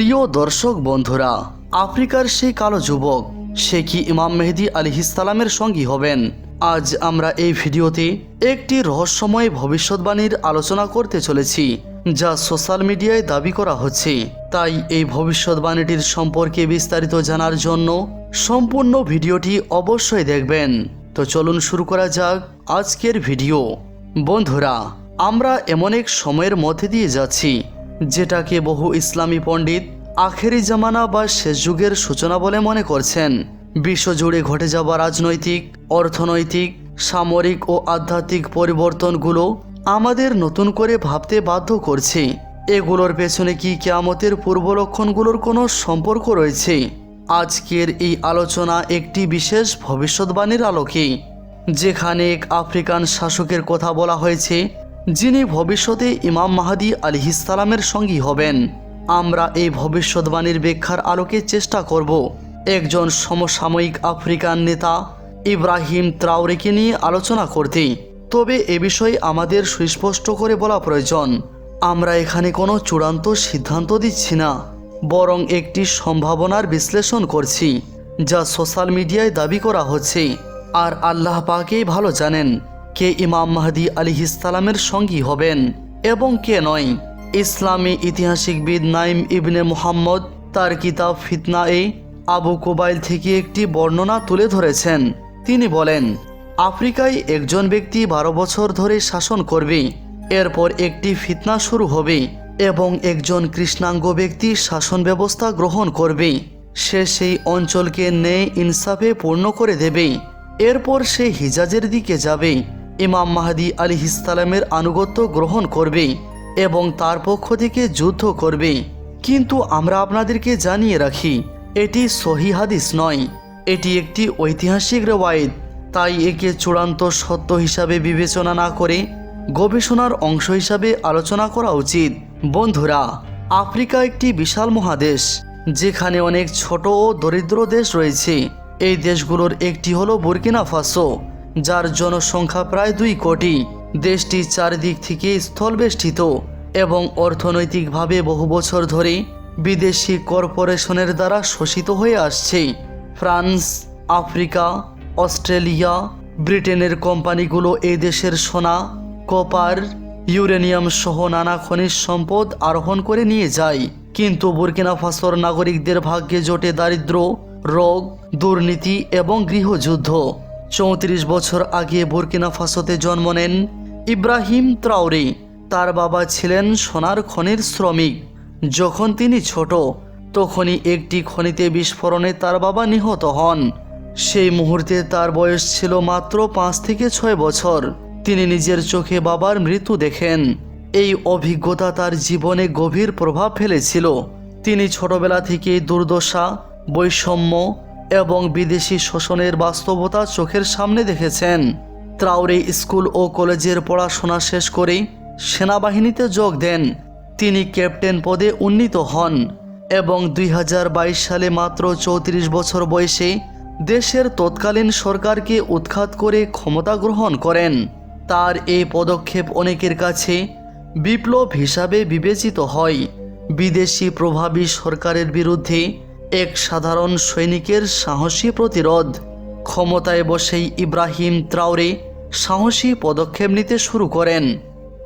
প্রিয় দর্শক বন্ধুরা, আফ্রিকার সেই কালো যুবক, সে কি ইমাম মেহেদি আলিহিসালামের সঙ্গী হবেন? আজ আমরা এই ভিডিওতে একটি রহস্যময় ভবিষ্যৎবাণীর আলোচনা করতে চলেছি, যা সোশ্যাল মিডিয়ায় দাবি করা হচ্ছে। তাই এই ভবিষ্যৎবাণীটির সম্পর্কে বিস্তারিত জানার জন্য সম্পূর্ণ ভিডিওটি অবশ্যই দেখবেন। তো চলুন শুরু করা যাক আজকের ভিডিও। বন্ধুরা, আমরা এমন এক সময়ের মধ্যে দিয়ে যাচ্ছি যেটাকে বহু ইসলামী পণ্ডিত আখেরি জামানা বা শেষ যুগের সূচনা বলে মনে করছেন। বিশ্বজুড়ে ঘটে যাওয়া রাজনৈতিক, অর্থনৈতিক, সামরিক ও আধ্যাত্মিক পরিবর্তনগুলো আমাদের নতুন করে ভাবতে বাধ্য করছে। এগুলোর পেছনে কি কেয়ামতের পূর্ব লক্ষণগুলোর কোনো সম্পর্ক রয়েছে? আজকের এই আলোচনা একটি বিশেষ ভবিষ্যৎবাণীর আলোকে। যেখানে এক আফ্রিকান শাসকের কথা বলা হয়েছে যিনি ভবিষ্যতে ইমাম মাহাদি আলিহিসালামের সঙ্গী হবেন। আমরা এই ভবিষ্যৎবাণীর ব্যাখ্যার আলোকে চেষ্টা করব। একজন সমসাময়িক আফ্রিকান নেতা ইব্রাহিম ত্রাউরেকে নিয়ে আলোচনা করতে। তবে এ বিষয়ে আমাদের সুস্পষ্ট করে বলা প্রয়োজন। আমরা এখানে কোনো চূড়ান্ত সিদ্ধান্ত দিচ্ছি না, বরং একটি সম্ভাবনার বিশ্লেষণ করছি, যা সোশ্যাল মিডিয়ায় দাবি করা হচ্ছে। আর আল্লাহ পাকেই ভালো জানেন কে ইমাম মাহদি আলিহিসালামের সঙ্গী হবেন এবং কে নয়? ইসলামী ইতিহাসিকবিদ নাইম ইবনে মুহাম্মদ তার কিতাব ফিতনা এ আবু কোবাইল থেকে একটি বর্ণনা তুলে ধরেছেন। তিনি বলেন, আফ্রিকায় একজন ব্যক্তি বারো বছর ধরে শাসন করবে, এরপর একটি ফিতনা শুরু হবে এবং একজন কৃষ্ণাঙ্গ ব্যক্তি শাসন ব্যবস্থা গ্রহণ করবে। সে সেই অঞ্চলকে ন্যায় ইনসাফে পূর্ণ করে দেবে। এরপর সে হিজাজের দিকে যাবে। ইমাম মাহাদি আলী ইসলামের আনুগত্য গ্রহণ করবে এবং তার পক্ষ থেকে যুদ্ধ করবে কিন্তু আমরা আপনাদেরকে জানিয়ে রাখি, এটি সহি হাদিস নয়। এটি একটি ঐতিহাসিক রেওয়ায়ত, তাই একে চূড়ান্ত সত্য হিসাবে বিবেচনা না করে গবেষণার অংশ হিসাবে আলোচনা করা উচিত। বন্ধুরা, আফ্রিকা একটি বিশাল মহাদেশ, যেখানে অনেক ছোট ও দরিদ্র দেশ রয়েছে। এই দেশগুলোর একটি হলো বুর্কিনা ফাসো যার জনসংখ্যা প্রায় দুই কোটি। দেশটি চারিদিক থেকে স্থলবেষ্টিত এবং অর্থনৈতিকভাবে বহু বছর ধরে বিদেশি কর্পোরেশনের দ্বারা শোষিত হয়ে আসছে। ফ্রান্স, আফ্রিকা, অস্ট্রেলিয়া, ব্রিটেনের কোম্পানিগুলো এ দেশের সোনা, কপার, ইউরেনিয়াম সহ নানা খনিজ সম্পদ আরোহণ করে নিয়ে যায়। কিন্তু বুর্কিনা ফাসোর নাগরিকদের ভাগ্যে জোটে দারিদ্র রোগ, দুর্নীতি এবং গৃহযুদ্ধ। চৌত্রিশ বছর আগে বুর্কিনা ফাসোতে জন্ম নেন ইব্রাহিম ত্রাউরে। তার বাবা ছিলেন সোনার খনির শ্রমিক। যখন তিনি ছোট, তখনই একটি খনিতে বিস্ফোরণে তার বাবা নিহত হন। সেই মুহূর্তে তার বয়স ছিল মাত্র পাঁচ থেকে ছয় বছর। তিনি নিজের চোখে বাবার মৃত্যু দেখেন। এই অভিজ্ঞতা তার জীবনে গভীর প্রভাব ফেলেছিল। তিনি ছোটবেলা থেকে দুর্দশা, বৈষম্য এবং বিদেশি শোষণের বাস্তবতা চোখের সামনে দেখেছেন। ত্রাউরে স্কুল ও কলেজের পড়াশোনা শেষ করে সেনাবাহিনীতে যোগ দেন। তিনি ক্যাপ্টেন পদে উন্নীত হন এবং দুই হাজার বাইশ সালে মাত্র চৌত্রিশ বছর বয়সে দেশের তৎকালীন সরকারকে উৎখাত করে ক্ষমতা গ্রহণ করেন। তার এই পদক্ষেপ অনেকের কাছে বিপ্লব হিসাবে বিবেচিত হয়। বিদেশি প্রভাবী সরকারের বিরুদ্ধে এক সাধারণ সৈনিকের সাহসী প্রতিরোধ। ক্ষমতায় বসেই ইব্রাহিম ত্রাউরে সাহসী পদক্ষেপ নিতে শুরু করেন।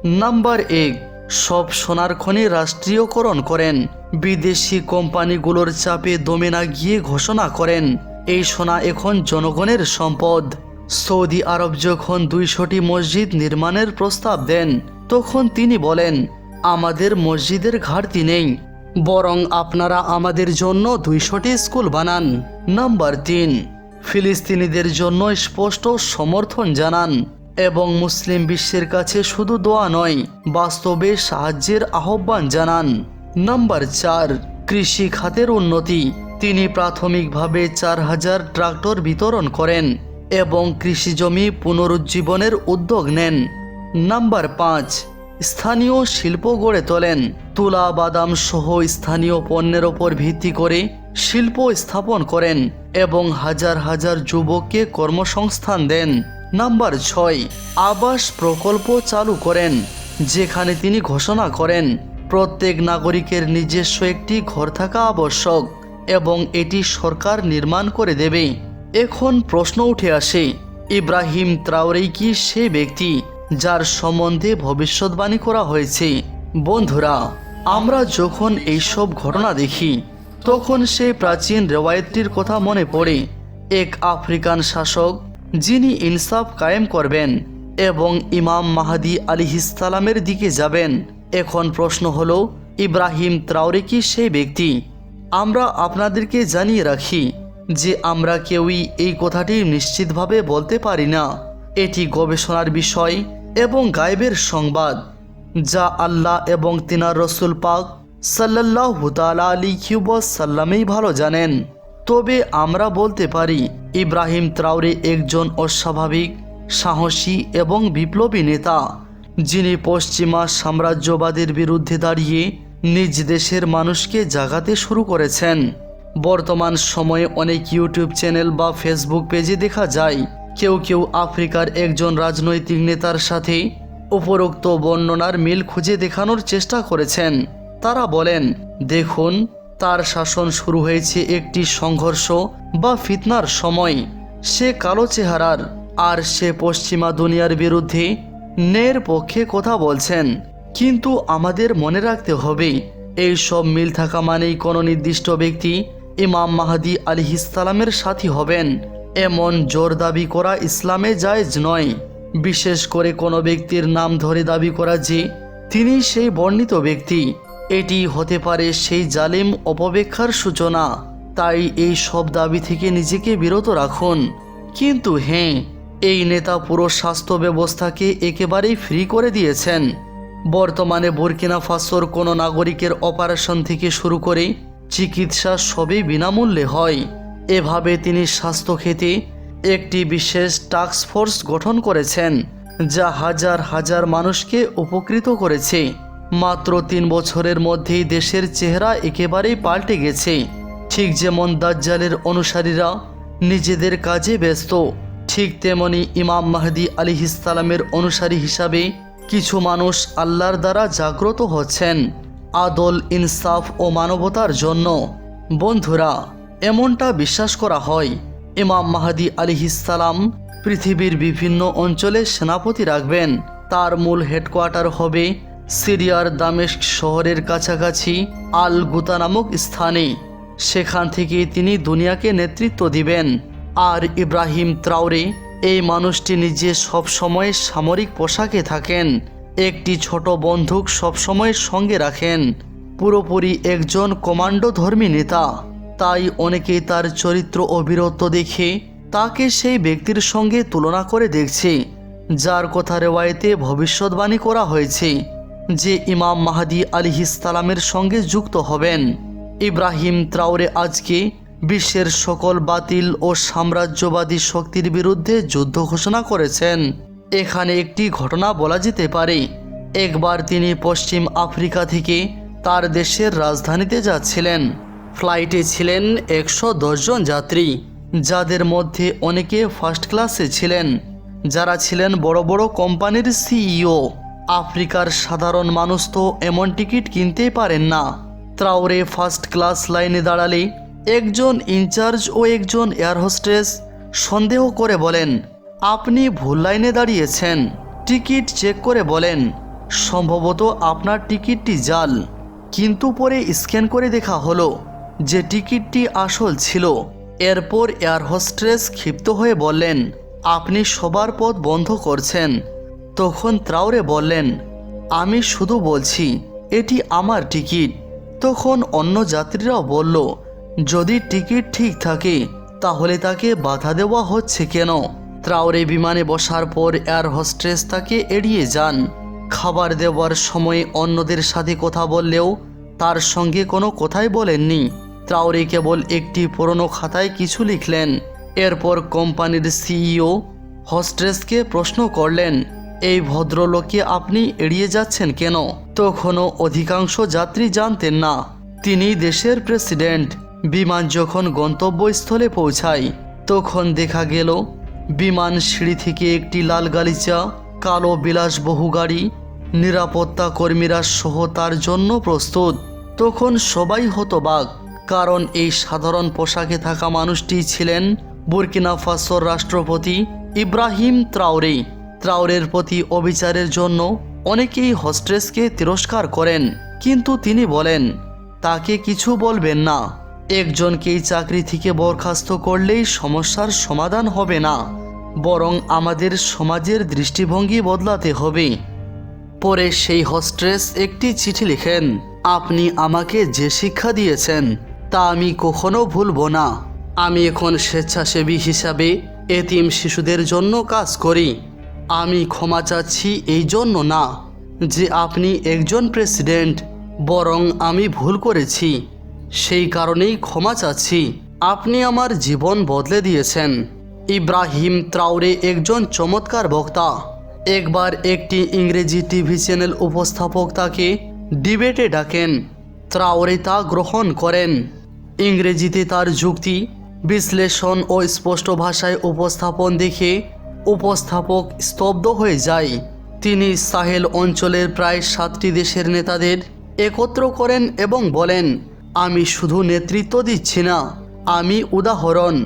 নাম্বার এক, সব সোনার খনি রাষ্ট্রীয়করণ করেন। বিদেশি কোম্পানিগুলোর চাপে দমে না গিয়ে ঘোষণা করেন, এই সোনা এখন জনগণের সম্পদ। সৌদি আরব যখন দুইশোটি মসজিদ নির্মাণের প্রস্তাব দেন, তখন তিনি বলেন, আমাদের মসজিদের ঘাটতি নেই। বরং আপনারা আমাদের জন্য দুইশোটি স্কুল বানান। নাম্বার তিন, ফিলিস্তিনিদের জন্য স্পষ্ট সমর্থন জানান এবং মুসলিম বিশ্বের কাছে শুধু দোয়া নয়, বাস্তবে সাহায্যের আহ্বান জানান। নাম্বার চার, কৃষি খাতের উন্নতি। তিনি প্রাথমিকভাবে চার হাজার ট্রাক্টর বিতরণ করেন এবং কৃষি জমি পুনরুজ্জীবনের উদ্যোগ নেন। নাম্বার পাঁচ স্থানীয় শিল্প গড়ে তোলেন। তুলা, বাদাম সহ স্থানীয় পণ্যের ওপর ভিত্তি করে শিল্প স্থাপন করেন এবং হাজার হাজার যুবককে কর্মসংস্থান দেন। নাম্বার ছয়, আবাস প্রকল্প চালু করেন, যেখানে তিনি ঘোষণা করেন, প্রত্যেক নাগরিকের নিজস্ব একটি ঘর থাকা আবশ্যক এবং এটি সরকার নির্মাণ করে দেবে। এখন প্রশ্ন উঠে আসে, ইব্রাহিম ত্রাওরেই কি সে ব্যক্তি? যার সম্বন্ধে ভবিষ্যৎবাণী করা হয়েছে। বন্ধুরা, আমরা যখন এইসব ঘটনা দেখি, তখন সেই প্রাচীন রেওয়ায়তটির কথা মনে পড়ে। এক আফ্রিকান শাসক, যিনি ইনসাফ কায়েম করবেন এবং ইমাম মাহাদি আলিহিসালামের দিকে যাবেন, এখন প্রশ্ন হল, ইব্রাহিম ত্রাউরে কি সেই ব্যক্তি? আমরা আপনাদেরকে জানিয়ে রাখি যে আমরা কেউই এই কথাটি নিশ্চিতভাবে বলতে পারি না। এটি গবেষণার বিষয় এবং গায়েবের সংবাদ, যা আল্লাহ এবং তিনার রসুল পাক সাল্লাহ তালা আলী সাল্লামেই ভালো জানেন। তবে আমরা বলতে পারি, ইব্রাহিম ত্রাউরে একজন অস্বাভাবিক, সাহসী এবং বিপ্লবী নেতা, যিনি পশ্চিমা সাম্রাজ্যবাদের বিরুদ্ধে দাঁড়িয়ে নিজ দেশের মানুষকে জাগাতে শুরু করেছেন। বর্তমান সময়ে অনেক ইউটিউব চ্যানেল বা ফেসবুক পেজে দেখা যায় কেউ কেউ আফ্রিকার একজন রাজনৈতিক নেতার সাথে উপরোক্ত বর্ণনার মিল খুঁজে দেখানোর চেষ্টা করেছেন। তারা বলেন, দেখুন, তার শাসন শুরু হয়েছে একটি সংঘর্ষ বা ফিতনার সময়। সে কালো চেহারার, আর সে পশ্চিমা দুনিয়ার বিরুদ্ধে ন্যায়ের পক্ষে কথা বলছেন। কিন্তু আমাদের মনে রাখতে হবে, এই সব মিল থাকা মানেই কোনো নির্দিষ্ট ব্যক্তি ইমাম মাহাদি আলিহিসালামের সাথী হবেন। এমন জোর দাবি করা ইসলামে জায়জ নয়। বিশেষ করে কোনো ব্যক্তির নাম ধরে দাবি করা যে তিনি সেই বর্ণিত ব্যক্তি, এটি হতে পারে সেই জালিম অপবেক্ষার সূচনা। তাই এই সব দাবি থেকে নিজেকে বিরত রাখুন। কিন্তু হ্যাঁ এই নেতা পুরো স্বাস্থ্য ব্যবস্থাকে একেবারেই ফ্রি করে দিয়েছেন। বর্তমানে বুরকিনা ফাসোর কোনো নাগরিকের অপারেশন থেকে শুরু করে চিকিৎসা সবই বিনামূল্যে হয়। এভাবে তিনি স্বাস্থ্য খেতে একটি বিশেষ টাস্ক ফোর্স গঠন করেছেন, যা হাজার হাজার মানুষকে উপকৃত করেছে। মাত্র তিন বছরের মধ্যেই দেশের চেহারা একেবারেই পাল্টে গেছে। ঠিক যেমন দাজ্জালের অনুসারীরা নিজেদের কাজে ব্যস্ত, ঠিক তেমনি ইমাম মাহদি আলিহিসালামের অনুসারী হিসাবে কিছু মানুষ আল্লাহর দ্বারা জাগ্রত হচ্ছেন। আদল, ইনসাফ ও মানবতার জন্য। বন্ধুরা এমনটা বিশ্বাস করা হয়। ইমাম মাহাদি আলিহিসালাম পৃথিবীর বিভিন্ন অঞ্চলে সেনাপতি রাখবেন। তার মূল হেডকোয়ার্টার হবে সিরিয়ার দামেস্ক শহরের কাছাকাছি আল গুতা নামক স্থানে। সেখান থেকে তিনি দুনিয়াকে নেতৃত্ব দিবেন। আর ইব্রাহিম ত্রাউরে এই মানুষটি নিজে সবসময় সামরিক পোশাকে থাকেন। একটি ছোট বন্দুক সবসময় সঙ্গে রাখেন। পুরোপুরি একজন কমান্ডো ধর্মী নেতা। তাই অনেকেই তার চরিত্র ও বীরত্ব দেখে তাকে সেই ব্যক্তির সঙ্গে তুলনা করে দেখছে, যার কথা রেওয়ায়তে ভবিষ্যৎবাণী করা হয়েছে যে ইমাম মাহাদি আলিহিসালামের সঙ্গে যুক্ত হবেন। ইব্রাহিম ত্রাউরে আজকে বিশ্বের সকল বাতিল ও সাম্রাজ্যবাদী শক্তির বিরুদ্ধে যুদ্ধ ঘোষণা করেছেন। এখানে একটি ঘটনা বলা যেতে পারে, একবার তিনি পশ্চিম আফ্রিকা থেকে তার দেশের রাজধানীতে যাচ্ছিলেন। ফ্লাইটে ছিলেন একশো জন যাত্রী, যাদের মধ্যে অনেকে ফার্স্ট ক্লাসে ছিলেন। যারা ছিলেন বড় বড় কোম্পানির সিইও। আফ্রিকার সাধারণ মানুষ তো এমন টিকিট কিনতেই পারেন না। ত্রাউরে ফার্স্ট ক্লাস লাইনে দাঁড়ালে একজন ইনচার্জ ও একজন এয়ার হোস্টেস সন্দেহ করে বলেন, আপনি ভুল লাইনে দাঁড়িয়েছেন। টিকিট চেক করে বলেন, সম্ভবত আপনার টিকিটটি জাল। কিন্তু পরে স্ক্যান করে দেখা হলো যে টিকিটটি আসল ছিল। এরপর এয়ার হোস্টেস ক্ষিপ্ত হয়ে বললেন, আপনি সবার পথ বন্ধ করছেন। তখন ত্রাউরে বললেন, আমি শুধু বলছি, এটি আমার টিকিট। তখন অন্য যাত্রীরাও বলল, যদি টিকিট ঠিক থাকে, তাহলে তাকে বাধা দেওয়া হচ্ছে কেন? ত্রাউরে বিমানে বসার পর এয়ার হোস্টেস তাকে এড়িয়ে যান। খাবার দেওয়ার সময় অন্যদের সাথে কথা বললেও তার সঙ্গে কোনো কথাই বলেননি। ত্রাউরে কেবল একটি পুরনো খাতায় কিছু লিখলেন। এরপর কোম্পানির সিইও হস্ট্রেসকে প্রশ্ন করলেন, এই ভদ্রলোককে আপনি এড়িয়ে যাচ্ছেন কেন? তখনও অধিকাংশ যাত্রী জানতেন না। তিনি দেশের প্রেসিডেন্ট। বিমান যখন গন্তব্যস্থলে পৌঁছায়, তখন দেখা গেল, বিমান সিঁড়ি থেকে একটি লাল গালিচা, কালো বিলাসবহু গাড়ি, নিরাপত্তা কর্মীরা সহ তার জন্য প্রস্তুত। তখন সবাই হতবাক। কারণ এই সাধারণ পোশাকে থাকা মানুষটি ছিলেন বুরকিনা ফাসোর রাষ্ট্রপতি ইব্রাহিম ত্রাউরে ত্রাউরের প্রতি অবিচারের জন্য অনেকেই হস্ট্রেসকে তিরস্কার করেন, কিন্তু তিনি বলেন, তাকে কিছু বলবেন না। একজনকেই চাকরি থেকে বরখাস্ত করলেই সমস্যার সমাধান হবে না। বরং আমাদের সমাজের দৃষ্টিভঙ্গি বদলাতে হবে। পরে সেই হস্ট্রেস একটি চিঠি লিখেন, আপনি আমাকে যে শিক্ষা দিয়েছেন তা আমি কখনো ভুলব না। আমি এখন স্বেচ্ছাসেবী হিসাবে এতিম শিশুদের জন্য কাজ করি। আমি ক্ষমা চাচ্ছি এই জন্য না যে আপনি একজন প্রেসিডেন্ট, বরং আমি ভুল করেছি। সেই কারণেই ক্ষমা চাচ্ছি। আপনি আমার জীবন বদলে দিয়েছেন। ইব্রাহিম ত্রাউরে একজন চমৎকার বক্তা। একবার একটি ইংরেজি টিভি চ্যানেল উপস্থাপক তাকে ডিবেটে ডাকেন। ত্রাওরে তা গ্রহণ করেন। ইংরেজিতে তার যুক্তি, বিশ্লেষণ ও স্পষ্ট ভাষায় উপস্থাপন দেখে উপস্থাপক স্তব্ধ হয়ে যায়। তিনি সাহেল অঞ্চলের প্রায় সাতটি দেশের নেতাদের একত্র করেন এবং বলেন, আমি শুধু নেতৃত্ব দিচ্ছি না, আমি উদাহরণ।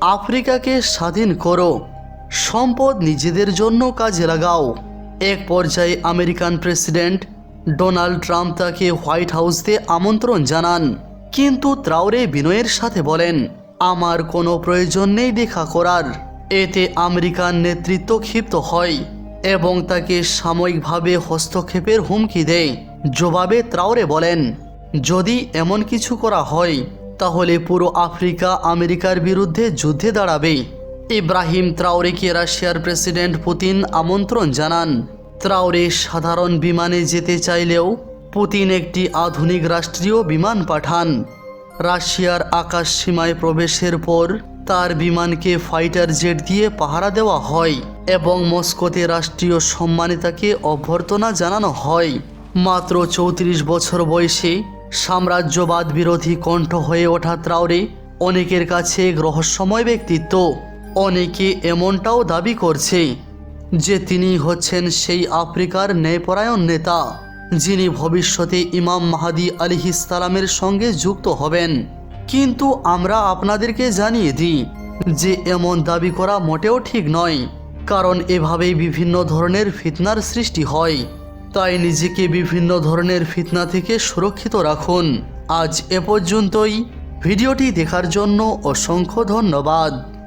আফ্রিকাকে স্বাধীন করো। সম্পদ নিজেদের জন্য কাজে লাগাও। এক পর্যায়ে আমেরিকান প্রেসিডেন্ট ডোনাল্ড ট্রাম্প তাকে হোয়াইট হাউসতে আমন্ত্রণ জানান। কিন্তু ত্রাউরে বিনয়ের সাথে বলেন, আমার কোনো প্রয়োজন নেই দেখা করার। এতে আমেরিকান নেতৃত্ব ক্ষিপ্ত হয় এবং তাকে সাময়িকভাবে হস্তক্ষেপের হুমকি দেয়। জবাবে ত্রাউরে বলেন, যদি এমন কিছু করা হয়, তাহলে পুরো আফ্রিকা আমেরিকার বিরুদ্ধে যুদ্ধে দাঁড়াবে। ইব্রাহিম ত্রাউরেকে রাশিয়ার প্রেসিডেন্ট পুতিন আমন্ত্রণ জানান। ত্রাউরে সাধারণ বিমানে যেতে চাইলেও পুতিন একটি আধুনিক রাষ্ট্রীয় বিমান পাঠান। রাশিয়ার আকাশ সীমায় প্রবেশের পর তার বিমানকে ফাইটার জেট দিয়ে পাহারা দেওয়া হয় এবং মস্কোতে রাষ্ট্রীয় সম্মানে তাকে অভ্যর্থনা জানানো হয়। মাত্র চৌত্রিশ বছর বয়সে সাম্রাজ্যবাদ বিরোধী কণ্ঠ হয়ে ওঠা ত্রাউরে অনেকের কাছে রহস্যময় ব্যক্তিত্ব। অনেকে এমনটাও দাবি করছে যে তিনি হচ্ছেন সেই আফ্রিকার ন্যায়পরায়ণ নেতা। যিনি ভবিষ্যতে ইমাম মাহাদি আলিহিসালামের সঙ্গে যুক্ত হবেন। কিন্তু আমরা আপনাদেরকে জানিয়ে দিই যে এমন দাবি করা মোটেও ঠিক নয়, কারণ এভাবেই বিভিন্ন ধরনের ফিতনার সৃষ্টি হয়। তাই নিজেকে বিভিন্ন ধরনের ফিতনা থেকে সুরক্ষিত রাখুন। আজ এ পর্যন্তই। ভিডিওটি দেখার জন্য অসংখ্য ধন্যবাদ।